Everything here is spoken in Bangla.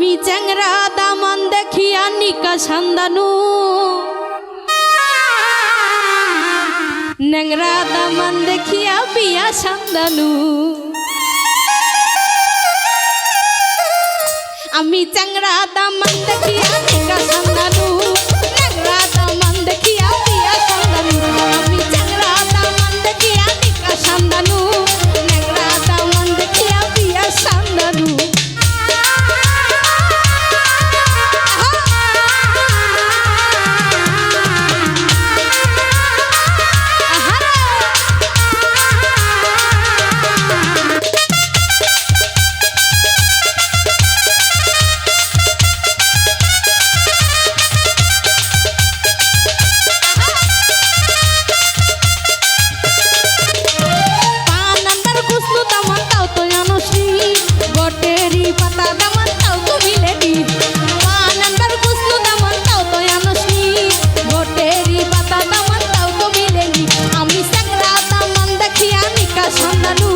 তুমি চেংরা দামন দেখিয়া নিকা সন্দানু। নেংরা দামন দেখিয়া বিয়া সন্দানু। আমি চেংরা দামন দেখিয়া নিকা সন্দানু। সন্ধানু